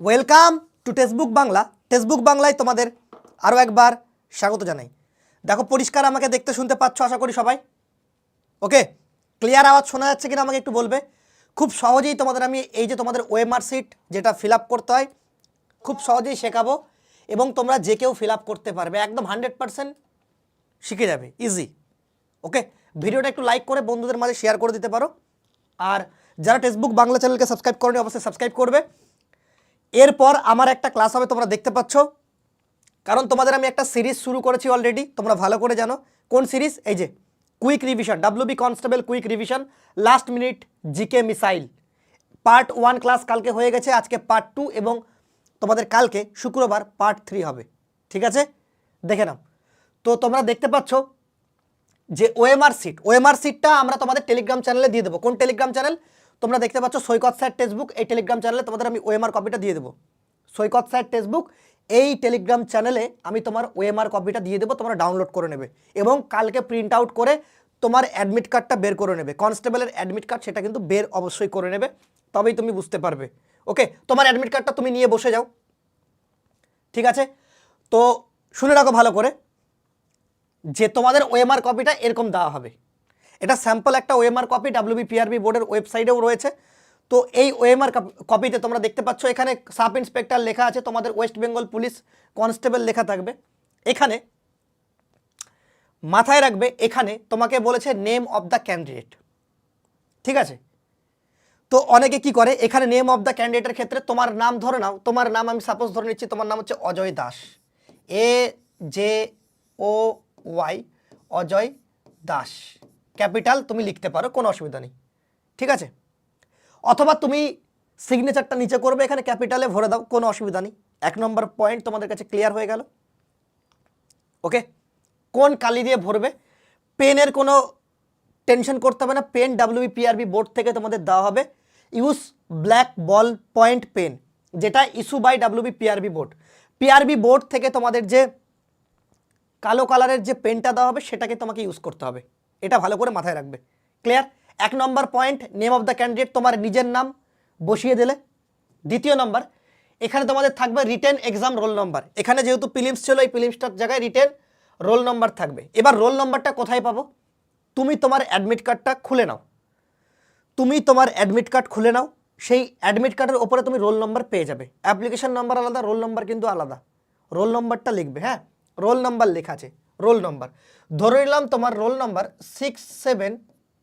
Welcome to textbook Bangla textbook বাংলায় তোমাদের আরও একবার স্বাগত জানাই। দেখো, পরিষ্কার আমাকে দেখতে, শুনতে পাচ্ছ, আশা করি সবাই? ওকে ক্লিয়ার আওয়াজ শোনা যাচ্ছে কিনা আমাকে একটু বলবে? খুব সহজেই তোমাদের আমি এই যে তোমাদের ওয়েমার সিট যেটা ফিল করতে হয়, খুব সহজেই শেখাবো এবং তোমরা যে কেউ ফিল করতে পারবে, একদম হান্ড্রেড পারসেন্ট শিখে যাবে ইজি ওকে ভিডিওটা একটু লাইক করে বন্ধুদের মাঝে শেয়ার করে দিতে পারো। আর যারা টেক্সটবুক বাংলা চ্যানেলকে সাবস্ক্রাইব করেনি, অবশ্যই সাবস্ক্রাইব করবে। এরপর আমার একটা ক্লাস হবে, তোমরা দেখতে পাচ্ছ। কারণ তোমাদের আমি একটা সিরিজ শুরু করেছি অলরেডি তোমরা ভালো করে জানো। কোন সিরিজ এই যে quick revision WB constable quick revision last minute GK missile part one class কালকে হয়ে গেছে, আজকে পার্ট টু এবং তোমাদের কালকে, শুক্রবার পার্ট থ্রি হবে। ঠিক আছে? দেখে নাও। তো তোমরা দেখতে পাচ্ছ যে ওএমআর সিট ওএমআর সিটটা আমরা তোমাদের টেলিগ্রাম চ্যানেলে দিয়ে দেবো। কোন টেলিগ্রাম চ্যানেল তোমরা দেখতে পাচ্ছ সৈকত স্যার টেক্সটবুক, এই টেলিগ্রাম চ্যানেলে তোমাদের আমি ওএমআর কপিটা দিয়ে দেবো। সৈকত স্যার টেক্সটবুক, এই টেলিগ্রাম চ্যানেলে আমি তোমার ওএমআর কপিটা দিয়ে দেবো, তোমরা ডাউনলোড করে নেবে এবং কালকে প্রিন্ট আউট করে তোমার অ্যাডমিট কার্ডটা বের করে নেবে। কনস্টেবলের অ্যাডমিট কার্ড সেটা কিন্তু বের অবশ্যই করে নেবে, তবেই তুমি বুঝতে পারবে। ওকে তোমার অ্যাডমিট কার্ডটা তুমি নিয়ে বসে যাও। ঠিক আছে? তো শুনে রাখো ভালো করে যে তোমাদের ওএমআর কপিটা এরকম দেওয়া হবে। এটা স্যাম্পল একটা ওএমআর কপি ডাব্লিউবি পিআরবি বোর্ডের ওয়েবসাইটেও রয়েছে। তো এই ওএমআর কপিতে তোমরা দেখতে পাচ্ছ, এখানে সাব ইন্সপেক্টর লেখা আছে, তোমাদের ওয়েস্ট বেঙ্গল পুলিশ কনস্টেবল লেখা থাকবে। এখানে মাথায় রাখবে, এখানে তোমাকে বলেছে নেম অফ দ্য ক্যান্ডিডেট ঠিক আছে? তো অনেকে কি করে, এখানে নেম অফ দ্য ক্যান্ডিডেটের ক্ষেত্রে তোমার নাম ধরে নাও, তোমার নাম আমি সাপোজ ধরে নিচ্ছি, তোমার নাম হচ্ছে Ajoy Das. A J O Y Ajoy Das. Capital তুমি লিখতে পারো, কোনো অসুবিধা নেই। ঠিক আছে? অথবা তুমি সিগনেচারটা নিচে করবে, এখানে ক্যাপিটালে ভরে দাও, কোনো অসুবিধা নেই। এক নম্বর পয়েন্ট তোমাদের কাছে ক্লিয়ার হয়ে গেল। ওকে কোন কালি দিয়ে ভরবে? পেনের কোনো টেনশন করতে হবে না। পেন ডাব্লিউবি পিআরবি বোর্ড থেকে তোমাদের দেওয়া হবে। Use black ball point pen যেটা issue by WB PRB board PRB board থেকে তোমাদের যে কালো কালারের যে পেনটা দেওয়া হবে, সেটাকে তোমাকে ইউজ করতে হবে। এটা ভালো করে মাথায় রাখবে। ক্লিয়ার এক নম্বর point name of the candidate তোমার নিজের নাম বসিয়ে দিলে। দ্বিতীয় নম্বর, এখানে তোমাদের থাকবে রিটেন এক্সাম রোল নম্বর এখানে যেহেতু ফিলিমস ছিল, এই ফিলিমসটার জায়গায় রিটেন রোল নম্বর থাকবে। এবার রোল নম্বরটা কোথায় পাবো? তুমি তোমার অ্যাডমিট কার্ডটা খুলে নাও। তুমি তোমার অ্যাডমিট কার্ড খুলে নাও। সেই অ্যাডমিট কার্ডের ওপরে তুমি রোল নম্বর পেয়ে যাবে। অ্যাপ্লিকেশন নাম্বার আলাদা রোল নম্বর কিন্তু আলাদা। রোল নম্বরটা লিখবে হ্যাঁ? রোল নাম্বার লেখা আছে। রোল নম্বর। ধরে নিলাম তোমার রোল নাম্বার সিক্স সেভেন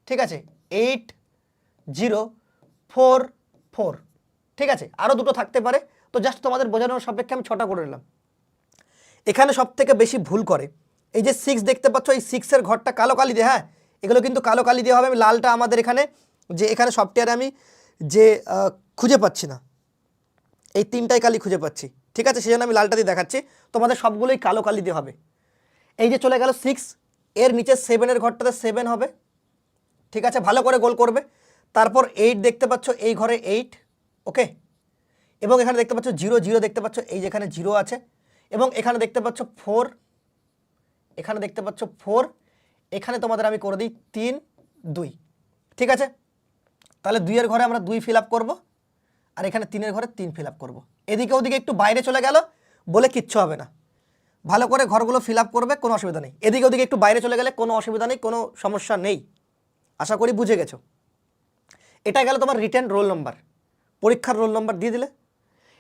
ঠিক আছে? এইট জিরো ফোর ফোর ঠিক আছে? আরও দুটো থাকতে পারে। তো জাস্ট তোমাদের বোঝানোর সাপেক্ষে আমি ছটা করে নিলাম। এখানে সব থেকে বেশি ভুল করে। এই যে সিক্স দেখতে পাচ্ছ, এই সিক্সের ঘরটা কালো কালি দিয়ে হ্যাঁ? এগুলো কিন্তু কালো কালি দিয়ে হবে। আমি লালটা আমাদের এখানে, যে এখানে সফটওয়্যারে আমি যে খুঁজে পাচ্ছি না। এই তিনটাই কালি খুঁজে পাচ্ছি। ঠিক আছে? সেই জন্য আমি লালটা দিয়ে দেখাচ্ছি। তোমাদের সবগুলোই কালো কালি দিয়ে হবে। এই যে চলে গেল সিক্স এর নিচে সেভেনের ঘরটাতে সেভেন হবে। ঠিক আছে, ভালো করে গোল করবে। তারপর এইট দেখতে পাচ্ছ, এই ঘরে এইট ওকে এবং এখানে দেখতে পাচ্ছ জিরো জিরো দেখতে পাচ্ছ, এই যেখানে জিরো আছে। এবং এখানে দেখতে পাচ্ছ ফোর এখানে দেখতে পাচ্ছ ফোর এখানে তোমাদের আমি করে দিই তিন, দুই। ঠিক আছে? তাহলে দুইয়ের ঘরে আমরা দুই ফিল আপ করব, আর এখানে তিনের ঘরে তিন ফিল আপ করব। এদিকে ওদিকে একটু বাইরে চলে গেল, বলে কিচ্ছু হবে না। ভালো করে ঘরগুলো ফিল আপ করবে, কোনো অসুবিধা নেই। এদিকে ওদিকে একটু বাইরে চলে গেলে কোনো অসুবিধা নেই, কোনো সমস্যা নেই। আশা করি বুঝে গেছো। এটা গেল তোমার রিটেন রোল নম্বর পরীক্ষার রোল নম্বর দিয়ে দিলে।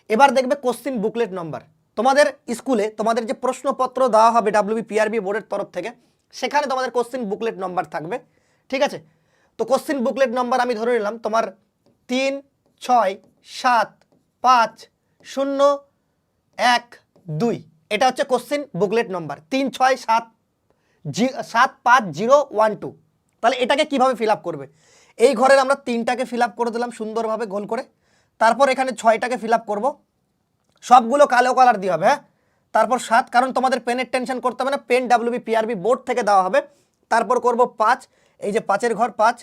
এবার দেখবে কোশ্চিন বুকলেট নম্বর তোমাদের স্কুলে তোমাদের যে প্রশ্নপত্র দেওয়া হবে ডাব্লিউবি পিআরবি বোর্ডের তরফ থেকে, সেখানে তোমাদের কোশ্চিন বুকলেট নম্বর থাকবে। ঠিক আছে? তো কোশ্চিন বুকলেট নম্বর আমি ধরে নিলাম, তোমার তিন, ছয়, সাত, পাঁচ, শূন্য, এক, দুই। এটা হচ্ছে কোশ্চিন বুকলেট নম্বর তিন ছয় সাত জি, সাত পাঁচ জিরো ওয়ান টু। তাহলে এটাকে কীভাবে ফিল করবে? এই ঘরের আমরা তিনটাকে ফিল করে দিলাম সুন্দরভাবে গোল করে। তারপর এখানে ছয়টাকে ফিল আপ করব। সবগুলো কালো কালার দিয়ে হবে হ্যাঁ? তারপর সাত, কারণ তোমাদের পেনের টেনশন করতে হবে না পেন ডাব্লিউবি পিআরবি বোর্ড থেকে দেওয়া হবে। তারপর করব পাঁচ, এই যে পাঁচের ঘর পাঁচ।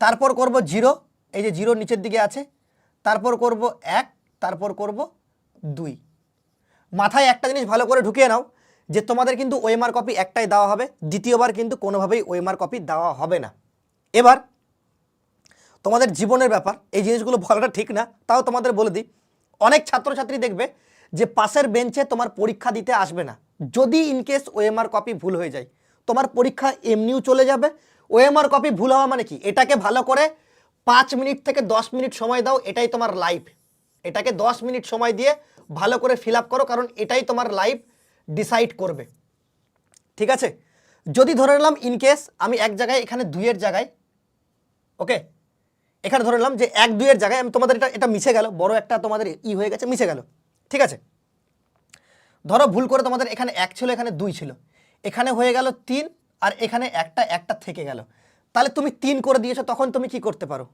তারপর করব জিরো, এই যে জিরো নিচের দিকে আছে। তারপর করব এক, তারপর করব দুই। মাথায় একটা জিনিস ভালো করে ঢুকিয়ে নাও যে তোমাদের কিন্তু ওএমআর কপি একটাই দেওয়া হবে, দ্বিতীয়বার কিন্তু কোনোভাবেই ওএমআর কপি দেওয়া হবে না। এবার তোমাদের জীবনের ব্যাপার, এই জিনিসগুলো বলাটা ঠিক না, তাও তোমাদের বলে দিই। অনেক ছাত্রছাত্রী দেখবে যে পাশের বেঞ্চে তোমার পরীক্ষা দিতে আসবে না। যদি ইনকেস ওএমআর কপি ভুল হয়ে যায়, তোমার পরীক্ষা এমনিও চলে যাবে। ওএমআর কপি ভুল হওয়া মানে কি? এটাকে ভালো করে পাঁচ মিনিট থেকে দশ মিনিট সময় দাও, এটাই তোমার লাইফ এটাকে দশ মিনিট সময় দিয়ে ভালো করে ফিল আপ করো, কারণ এটাই তোমার লাইফ ডিসাইড করবে। ঠিক আছে? যদি ধরে নিলাম ইনকেস আমি এক জায়গায়, এখানে দুইয়ের জায়গায় ওকে এখানে ধরে নিলাম যে এক দুইয়ের জায়গায় আমি তোমাদের এটা এটা মিশে গেল, বড় একটা তোমাদের ই হয়ে গেছে, মিশে গেল। ঠিক আছে? ধরো ভুল করে তোমাদের এখানে এক ছিল, এখানে দুই ছিল। এখানে হয়ে গেল তিন, আর এখানে একটা একটা থেকে গেল। তাহলে তুমি তিন করে দিয়েছ, তখন তুমি কি করতে পারো?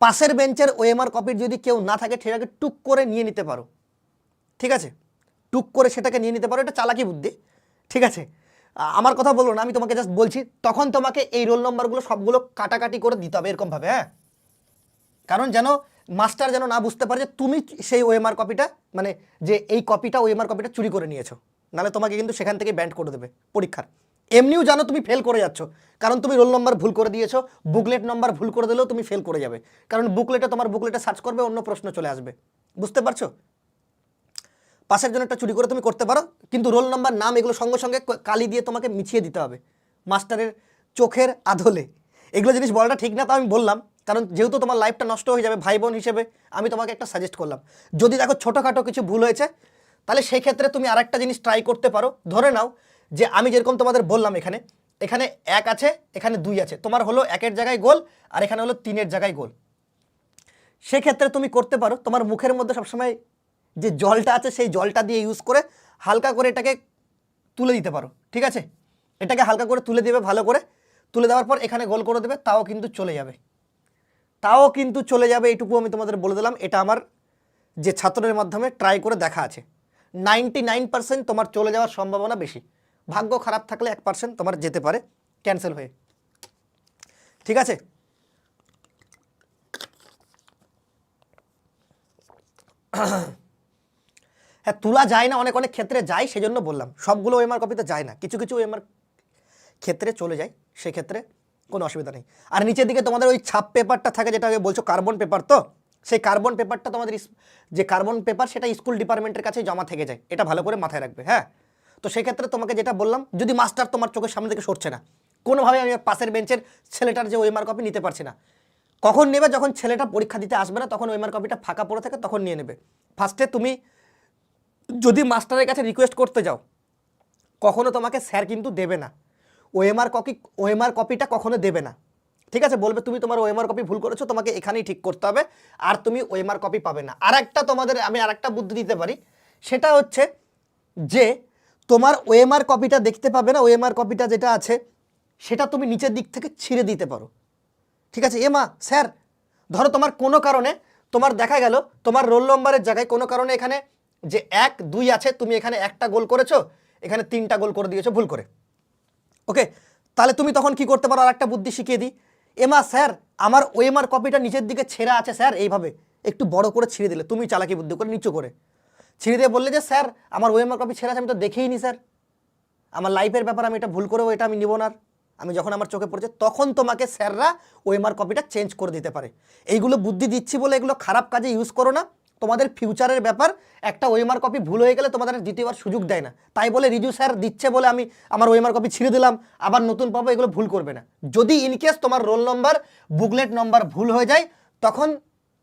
পাশের বেঞ্চের ওএমআর কপির যদি কেউ না থাকে, সেটাকে টুক করে নিয়ে নিতে পারো। ঠিক আছে? টুক করে সেটাকে নিয়ে নিতে পারো, এটা চালাকি বুদ্ধি। ঠিক আছে? আমার কথা বলব না, আমি তোমাকে জাস্ট বলছি, তখন তোমাকে এই রোল নম্বরগুলো সবগুলো কাটাকাটি করে দিতে হবে এরকমভাবে হ্যাঁ? কারণ যেন মাস্টার যেন না বুঝতে পারে যে তুমি সেই ওএমআর কপিটা মানে যে এই কপিটা ওএমআর কপিটা চুরি করে নিয়েছো। নাহলে তোমাকে কিন্তু সেখান থেকে ব্যান্ড করে দেবে পরীক্ষার। এমনিও জানো তুমি ফেল করে যাচ্ছ। কারণ তুমি রোল নম্বর ভুল করে দিয়েছ বুকলেট নম্বর ভুল করে দিলেও তুমি ফেল করে যাবে। কারণ বুকলেটে তোমার বুকলেটে সার্চ করবে, অন্য প্রশ্ন চলে আসবে। বুঝতে পারছ? পাশের জন্য একটা চুরি করে তুমি করতে পারো, কিন্তু রোল নাম্বার, নাম এগুলো সঙ্গে সঙ্গে কালি দিয়ে তোমাকে মিছিয়ে দিতে হবে মাস্টারের চোখের আধলে এগুলো জিনিস বলাটা ঠিক না তো আমি বললাম, কারণ যেহেতু তোমার লাইফটা নষ্ট হয়ে যাবে ভাই বোন হিসেবে আমি তোমাকে একটা সাজেস্ট করলাম। যদি দেখো ছোটোখাটো কিছু ভুল হয়েছে, তাহলে সেই ক্ষেত্রে তুমি আরেকটা জিনিস ট্রাই করতে পারো। ধরে নাও যে আমি যেরকম তোমাদের বললাম এখানে এখানে এক আছে, এখানে দুই আছে। তোমার হলো একের জায়গায় গোল, আর এখানে হলো তিনের জায়গায় গোল। সেক্ষেত্রে তুমি করতে পারো, তোমার মুখের মধ্যে সবসময় যে জলটা আছে সেই জলটা দিয়ে ইউজ করে হালকা করে এটাকে তুলে দিতে পারো, ঠিক আছে? এটাকে হালকা করে তুলে দেবে, ভালো করে তুলে দেওয়ার পর এখানে গোল করে দেবে, তাও কিন্তু চলে যাবে। তাও কিন্তু চলে যাবে, এইটুকু আমি তোমাদের বলে দিলাম, এটা আমার যে ছাত্রের মাধ্যমে ট্রাই করে দেখা আছে। নাইনটি নাইন পার্সেন্ট তোমার চলে যাওয়ার সম্ভাবনা বেশি। ভাগ্য খারাপ থাকলে এক পার্সেন্ট তোমার যেতে পারে ক্যান্সেল হয়ে। ঠিক আছে? হ্যাঁ তোলা যায় না, অনেক অনেক ক্ষেত্রে যায়, সেজন্য বললাম। সবগুলো ওএমআর কপিতে যায় না। কিছু কিছু ওএমআর ক্ষেত্রে চলে যায়, সেক্ষেত্রে কোনো অসুবিধা নেই। আর নিচের দিকে তোমাদের ওই ছাপ পেপারটা থাকে, যেটা বলছো কার্বন পেপার তো? সেই কার্বন পেপারটা তোমাদের যে কার্বন পেপার সেটা স্কুল ডিপার্টমেন্টের কাছে জমা থেকে যায়। এটা ভালো করে মাথায় রাখবে হ্যাঁ? তো সেক্ষেত্রে তোমাকে যেটা বললাম, যদি মাস্টার তোমার চোখের সামনে থেকে সরছে না, কোনোভাবে আমি পাশের বেঞ্চের ছেলেটার যে ওএমআর কপি নিতে পারছি না। কখন নেবে? যখন ছেলেটা পরীক্ষা দিতে আসবে না, তখন ওএমআর কপিটা ফাঁকা পড়ে থাকে, তখন নিয়ে নেবে। ফার্স্টে তুমি যদি মাস্টারের কাছে রিকোয়েস্ট করতে যাও, কখনো তোমাকে স্যার কিন্তু দেবে না। ওএমআর কপি ওএমআর কপিটা কখনো দেবে না। ঠিক আছে? বলবে, তুমি তোমার ওএমআর কপি ভুল করেছ, তোমাকে এখানেই ঠিক করতে হবে, আর তুমি ওএমআর কপি পাবে না। আর একটা তোমাদের, আমি আর একটা বুদ্ধি দিতে পারি, সেটা হচ্ছে যে, তোমার ওএমআর কপিটা দেখতে পাবে না ওএমআর কপিটা যেটা আছে, সেটা তুমি নিচের দিক থেকে ছিঁড়ে দিতে পারো। ঠিক আছে? এমা স্যার ধরো তোমার কোনো কারণে, তোমার দেখা গেল, তোমার রোল নম্বরের জায়গায় কোনো কারণে এখানে যে এক, দুই আছে, তুমি এখানে একটা গোল করেছ, এখানে তিনটা গোল করে দিয়েছ, ভুল করে। ওকে? তাহলে তুমি তখন কি করতে পারো? আর একটা বুদ্ধি শিখিয়ে দিই। এমা, স্যার, আমার ওএমআর কপিটা নিচের দিকে ছেঁড়া আছে, স্যার, এইভাবে। একটু বড় করে ছিঁড়ে দিলে, তুমি চালাকি বুদ্ধি করে, নিচু করে। ছিঁড়ে দিয়ে বললে যে, স্যার, আমার ওএমআর কপি ছেঁড়া আছে, আমি তো দেখেই নি স্যার। আমার লাইফের ব্যাপার আমি এটা ভুল করেও, এটা আমি নিব না। আমি যখন আমার চোখে পড়ছে, তখন তোমাকে স্যাররা ওএমআর কপিটা চেঞ্জ করে দিতে পারে। এইগুলো বুদ্ধি দিচ্ছি বলে এগুলো খারাপ কাজে ইউজ করো না। তোমাদের ফিউচারের ব্যাপার, একটা ওয়েমার কপি ভুল হয়ে গেলে তোমাদের দ্বিতীয়বার সুযোগ দেয় না। তাই বলে রিজু স্যার দিচ্ছে বলে আমি আমার ওয়েমার কপি ছিঁড়ে দিলাম, আবার নতুন পাবো, এগুলো ভুল করবে না। যদি ইনকেস তোমার রোল নম্বর বুকলেট নম্বর ভুল হয়ে যায়, তখন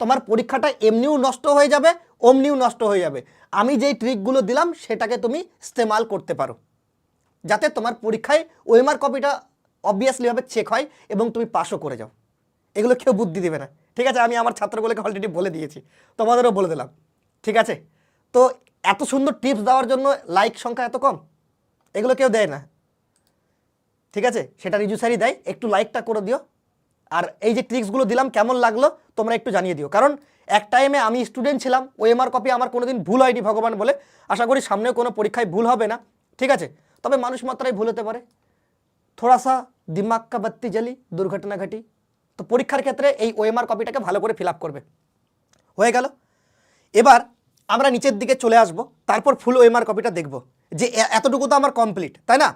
তোমার পরীক্ষাটা এমনিও নষ্ট হয়ে যাবে, অমনিও নষ্ট হয়ে যাবে। আমি যেই ট্রিকগুলো দিলাম, সেটাকে তুমি ইস্তেমাল করতে পারো। যাতে তোমার পরীক্ষায় ওয়েমার কপিটা অবভিয়াসলিভাবে চেক হয় এবং তুমি পাসও করে যাও। এগুলো কেউ বুদ্ধি দেবে না। ঠিক আছে, আমি আমার ছাত্রগুলোকে অলরেডি বলে দিয়েছি, তোমাদেরও বলে দিলাম। ঠিক আছে? তো এত সুন্দর টিপস দেওয়ার জন্য লাইক সংখ্যা এত কম? এগুলো কেউ দেয় না। ঠিক আছে? সেটা রিজু স্যারই দেয়, একটু লাইকটা করে দিও। আর এই যে ট্রিক্সগুলো দিলাম, কেমন লাগল তোমরা একটু জানিয়ে দিও। কারণ এক টাইমে আমি স্টুডেন্ট ছিলাম ওএমআর কপি আমার কোনোদিন ভুল হয়নি ভগবান বলে। আশা করি সামনেও কোনো পরীক্ষায় ভুল হবে না। ঠিক আছে? তবে মানুষ মাত্রায় ভুল হতে পারে। থোড়া সা দিমাগ বাত্তি জ্বলি দুর্ঘটনা ঘটি। তো পরীক্ষার ক্ষেত্রে এই ওএমআর কপিটাকে ভালো করে ফিল করবে। হয়ে গেল। এবার আমরা নিচের দিকে চলে আসব, তারপর ফুল ওএমআর কপিটা দেখব যে এতটুকু তো আমার কমপ্লিট তাই না?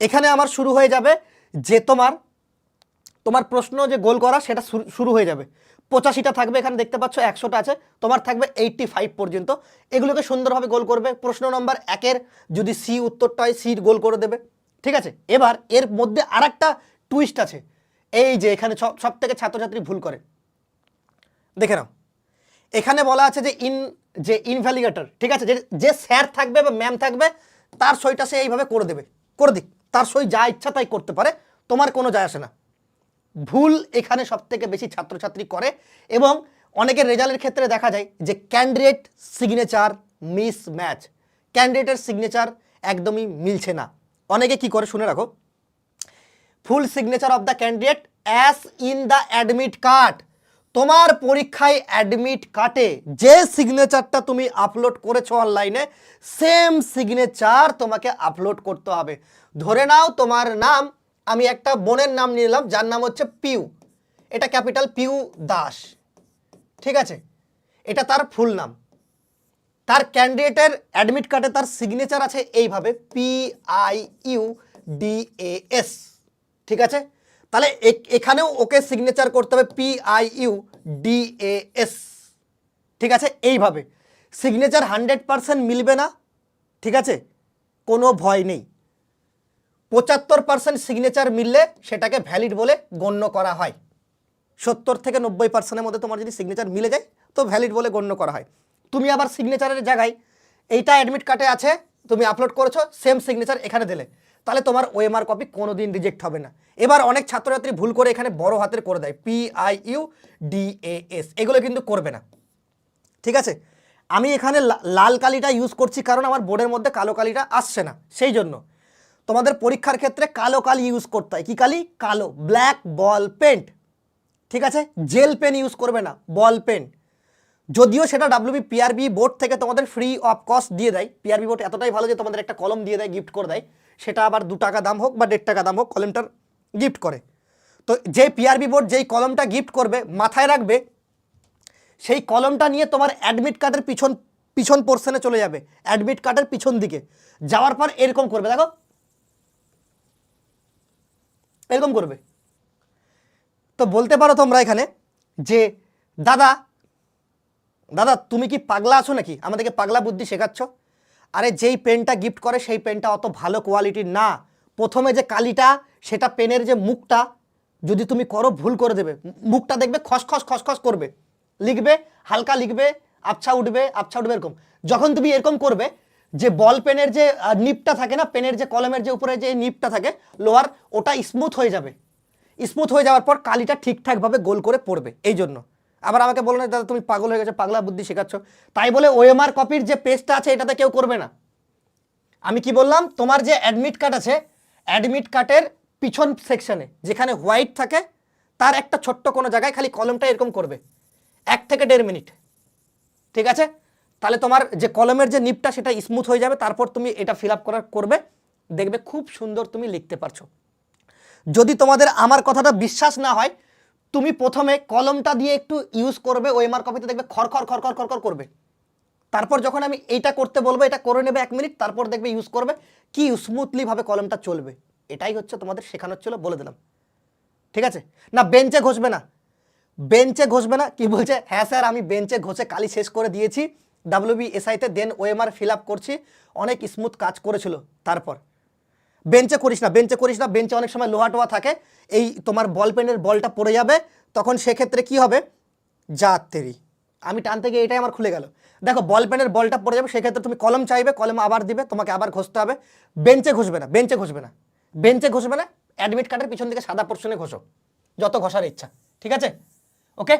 এখানে আমার শুরু হয়ে যাবে যে তোমার তোমার প্রশ্ন যে গোল করা সেটা শুরু- হয়ে যাবে। পঁচাশিটা থাকবে এখানে দেখতে পাচ্ছ, একশোটা আছে, তোমার থাকবে এইটটি ফাইভ পর্যন্ত। এগুলোকে সুন্দরভাবে গোল করবে, প্রশ্ন নম্বর একের, যদি সি উত্তরটা হয় সি গোল করে দেবে। ঠিক আছে? এবার এর মধ্যে আর একটা টুইস্ট আছে। এই যে এখানে সব থেকে ছাত্রছাত্রী ভুল করে। দেখে নাও। এখানে বলা আছে যে ইন, যে ইনভ্যালিগেটর ঠিক আছে? যে স্যার থাকবে বা ম্যাম থাকবে, তার সইটা সে এইভাবে করে দেবে। করে দিক। তার সই যা ইচ্ছা তাই করতে পারে, তোমার কোনো যায় আসে না। ভুল এখানে সব থেকে বেশি ছাত্রছাত্রী করে এবং অনেকের রেজাল্টের ক্ষেত্রে দেখা যায় যে ক্যান্ডিডেট সিগনেচার মিস ম্যাচ ক্যান্ডিডেটের সিগনেচার একদমই মিলছে না। অনেকে কি করে? শুনে রাখো। Full signature of the candidate as in the admit card. তোমার পরীক্ষায় অ্যাডমিট কার্ডে যে সিগনেচারটা তুমি আপলোড করেছ অনলাইনে, সেম সিগনেচার তোমাকে আপলোড করতে হবে। ধরে নাও তোমার নাম, আমি একটা বোনের নাম নিলাম, যার নাম হচ্ছে পিউ। এটা ক্যাপিটাল পিউ দাস। ঠিক আছে? এটা তার ফুল নাম। তার ক্যান্ডিডেটের অ্যাডমিট কার্ডে তার সিগনেচার আছে এইভাবে, P I U D A S. ঠিক আছে? তাহলে এখানেও ওকে সিগনেচার করতে হবে P I U D A S ঠিক আছে? এইভাবে। সিগনেচার হান্ড্রেড পারসেন্ট মিলবে না। ঠিক আছে? কোনো ভয় নেই। পঁচাত্তর পার্সেন্ট সিগনেচার মিললে সেটাকে ভ্যালিড বলে গণ্য করা হয়। সত্তর থেকে নব্বই পার্সেন্টের মধ্যে তোমার যদি সিগনেচার মিলে যায়, তো ভ্যালিড বলে গণ্য করা হয়। তুমি আবার সিগনেচারের জায়গায় এইটা অ্যাডমিট কার্ডে আছে, তুমি আপলোড করেছ সেম সিগনেচার এখানে দিলে। তাহলে তোমার ওএমআর কপি কোনো দিন রিজেক্ট হবে না। এবার অনেক ছাত্রছাত্রী ভুল করে এখানে বড় হাতের করে দেয়। P I U D A S এগুলো কিন্তু করবে না। ঠিক আছে? আমি এখানে লাল কালিটা ইউজ করছি কারণ আমার বোর্ডের মধ্যে কালো কালিটা আসছে না। সেই জন্য তোমাদের পরীক্ষার ক্ষেত্রে কালো কালি ইউজ করতে হয়। কী কালি? কালো। ব্ল্যাক বল পেন্ট ঠিক আছে? জেল পেন ইউজ করবে না। বল পেন যদিও সেটা ডাব্লিউবি পিআরবি বোর্ড থেকে তোমাদের ফ্রি অফ কস্ট দিয়ে দেয়। পিআরবি বোর্ড এতটাই ভালো যে তোমাদের একটা কলম দিয়ে দেয় গিফট করে দেয়। সেটা আবার দু টাকা দাম হোক বা দেড় টাকা দাম হোক কলমটার গিফট করে। তো যে পিআরবি বোর্ড যেই কলমটা গিফট করবে, মাথায় রাখবে, সেই কলমটা নিয়ে তোমার অ্যাডমিট কার্ডের পিছন পিছন পোর্শনে চলে যাবে অ্যাডমিট কার্ডের পিছন দিকে। যাওয়ার পর এরকম করবে, দেখো। এরকম করবে। তো বলতে পারো তোমরা এখানে যে, দাদা দাদা, তুমি কি পাগলা আছো নাকি? আমাদেরকে পাগলা বুদ্ধি শেখাচ্ছ? আরে যেই পেনটা গিফট করে সেই পেনটা অত ভালো কোয়ালিটির না। প্রথমে যে কালিটা, সেটা পেনের যে মুখটা, যদি তুমি করো ভুল করে দেবে। মুখটা দেখবে খসখস খসখস করবে। লিখবে, হালকা লিখবে, আবছা উঠবে আবছা উঠবে এরকম। যখন তুমি এরকম করবে, যে বল পেনের যে নিপটা থাকে না, পেনের যে কলমের যে উপরে যে নিপটা থাকে লোহার ওটা স্মুথ হয়ে যাবে। স্মুথ হয়ে যাওয়ার পর কালিটা ঠিকঠাকভাবে গোল করে পড়বে এই জন্য আবার আমাকে বলো না, দাদা, তুমি পাগল হয়ে গেছো, পাগলা বুদ্ধি শেখাচ্ছ। তাই বলে ওএমআর কপির যে পেজটা আছে, এটাতে কেউ করবে না। আমি কি বললাম? তোমার যে অ্যাডমিট কার্ড আছে অ্যাডমিট কার্ডের পিছন সেকশনে যেখানে হোয়াইট থাকে, তার একটা ছোট্ট কোনো জায়গায় খালি কলমটা এরকম করবে। এক থেকে দেড় মিনিট। ঠিক আছে? তাহলে তোমার যে কলমের যে নিপটা সেটা স্মুথ হয়ে যাবে। তারপর তুমি এটা ফিল আপ করার, করবে। দেখবে খুব সুন্দর তুমি লিখতে পারছ। যদি তোমাদের আমার কথাটা বিশ্বাস না হয় তুমি প্রথমে কলমটা দিয়ে একটু ইউজ করবে ওএমআর কপিতে দেখবে খর খর খর খর খর খর করবে। তারপর যখন আমি এইটা করতে বলব, এটা করে নেবে এক মিনিট তারপর দেখবে ইউজ করবে, কি স্মুথলিভাবে কলমটা চলবে। এটাই হচ্ছে তোমাদের শেখানোর ছিল, বলে দিলাম। ঠিক আছে? না বেঞ্চে ঘষবে না। বেঞ্চে ঘষবে না, কি বলছে? হ্যাঁ স্যার, আমি বেঞ্চে ঘষে কালি শেষ করে দিয়েছি। ডাব্লিউবি এসআইতে দেন ওএমআর ফিল আপ করছি। অনেক স্মুথ কাজ করেছিল, তারপর। বেঞ্চে করিস না, বেঞ্চে করিস না, বেঞ্চে অনেক সময় লোহা টোহা থাকে। এই তোমার বল পেনের বলটা পড়ে যাবে, তখন সেক্ষেত্রে কি হবে? যা তেরি আমি টানতে গিয়ে এটাই আমার খুলে গেল। দেখো, বল পেনের বলটা পড়ে যাবে, সেক্ষেত্রে তুমি কলম চাইবে, কলম আবার দিবে, তোমাকে আবার ঘষতে হবে। বেঞ্চে ঘষবে না, বেঞ্চে ঘষবে না। বেঞ্চে ঘষবে না অ্যাডমিট কার্ডের পিছন দিকে সাদা পোর্শনে ঘষো, যত ঘষার ইচ্ছা, ঠিক আছে? ওকে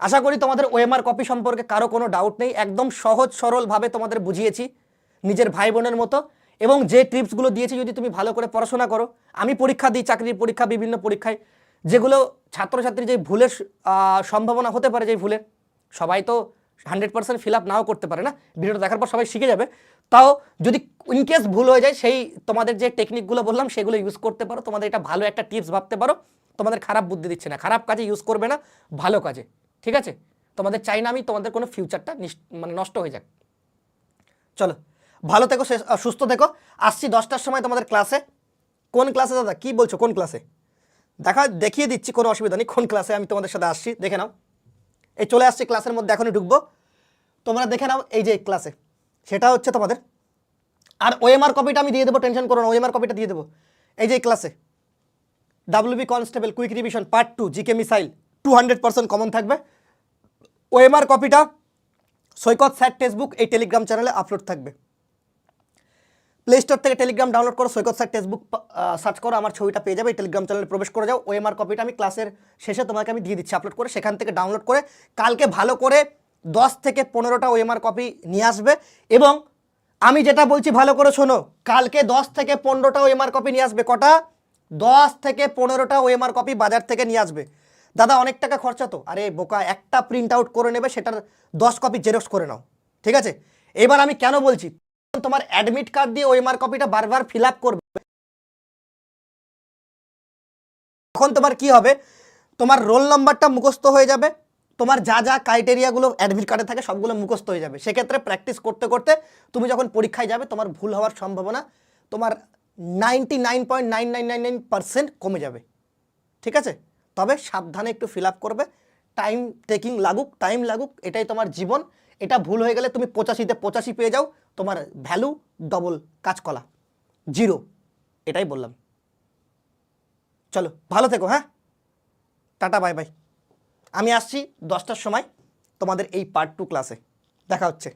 আশা করি তোমাদের ওএমআর কপি সম্পর্কে কারও কোনো ডাউট নেই। একদম সহজ সরলভাবে তোমাদের বুঝিয়েছি, নিজের ভাই বোনের মতো। এবং যে টিপসগুলো দিয়েছি, যদি তুমি ভালো করে পড়াশোনা করো, আমি পরীক্ষা দিই, চাকরির পরীক্ষা, বিভিন্ন পরীক্ষায়, যেগুলো ছাত্রছাত্রী যে ভুলের সম্ভাবনা হতে পারে যে ভুলের সবাই তো হান্ড্রেড পার্সেন্ট ফিল আপ নাও করতে পারে না। ভিডিওটা দেখার পর সবাই শিখে যাবে। তাও যদি ইনকেস ভুল হয়ে যায়, সেই তোমাদের যে টেকনিকগুলো বললাম, সেগুলো ইউজ করতে পারো। তোমাদের এটা ভালো একটা টিপস ভাবতে পারো। তোমাদের খারাপ বুদ্ধি দিচ্ছে না। খারাপ কাজে ইউজ করবে না, ভালো কাজে। ঠিক আছে? তোমাদের চাই না আমি তোমাদের কোনো ফিউচারটা মানে নষ্ট হয়ে যাক। চলো। ভালো থেকো সুস্থ থেকো। আসছি দশটার সময় তোমাদের ক্লাসে কোন ক্লাসে দাদা? কি বলছো? কোন ক্লাসে দেখা দেখিয়ে দিচ্ছি, কোনো অসুবিধা নেই। কোন ক্লাসে আমি তোমাদের সাথে আসছি, দেখে নাও। এই চলে আসছি ক্লাসের মধ্যে, এখনই ঢুকবো। তোমরা দেখে নাও এই যে ক্লাসে সেটা হচ্ছে তোমাদের। আর ওএমআর কপিটা আমি দিয়ে দেবো টেনশন করো না ওএমআর কপিটা দিয়ে দেবো। এই যে ক্লাসে WB constable quick revision part two GK missile two hundred percent common থাকবে। ওএমআর কপিটা সৈকত স্যার টেক্সটবুক এই টেলিগ্রাম চ্যানেলে আপলোড থাকবে। প্লে স্টোর থেকে টেলিগ্রাম ডাউনলোড করো, সৈকত স্যার টেক্সটবুক সার্চ করো, আমার ছবিটা পেয়ে যাবে টেলিগ্রাম চ্যানেলে প্রবেশ করে যাও ওএমআর কপিটা আমি ক্লাসের শেষে তোমাকে আমি দিয়ে দিচ্ছি আপলোড করে সেখান থেকে ডাউনলোড করে কালকে ভালো করে দশ থেকে পনেরোটা ওএমআর কপি নিয়ে আসবে এবং আমি যেটা বলছি ভালো করে শোনো, কালকে দশ থেকে পনেরোটা ওএমআর কপি নিয়ে আসবে, কটা? দশ থেকে পনেরোটা ওএমআর কপি বাজার থেকে নিয়ে আসবে। দাদা, অনেক টাকা খরচা তো? আরে বোকা, একটা প্রিন্ট আউট করে নেবে, সেটার দশ কপি জেরক্স করে নাও, ঠিক আছে? এবার আমি কেন বলছি? তোমার অ্যাডমিট কার্ড দিয়ে ওএমআর কপিটা বারবার ফিল করবে। তখন তোমার কি হবে? তোমার রোল নাম্বারটা মুখস্থ হয়ে যাবে। তোমার যা যা ক্রাইটেরিয়াগুলো অ্যাডমিট কার্ডে থাকে সবগুলো মুখস্থ হয়ে যাবে। সেক্ষেত্রে প্র্যাকটিস করতে করতে তুমি যখন পরীক্ষায় যাবে, তোমার ভুল হওয়ার সম্ভাবনা তোমার নাইনটি কমে যাবে। ঠিক আছে? তবে সাবধানে একটু ফিল করবে। টাইম টেকিং লাগুক টাইম লাগুক, এটাই তোমার জীবন। এটা ভুল হয়ে গেলে তুমি পঁচাশিতে পঁচাশি পেয়ে যাও। তোমার ভ্যালু ডবল কাজকলা জিরো এটাই বললাম। চলো, ভালো থেকো হ্যাঁ? টাটা বাই বাই আমি আসছি দশটার সময় তোমাদের এই পার্ট টু ক্লাসে দেখা হচ্ছে।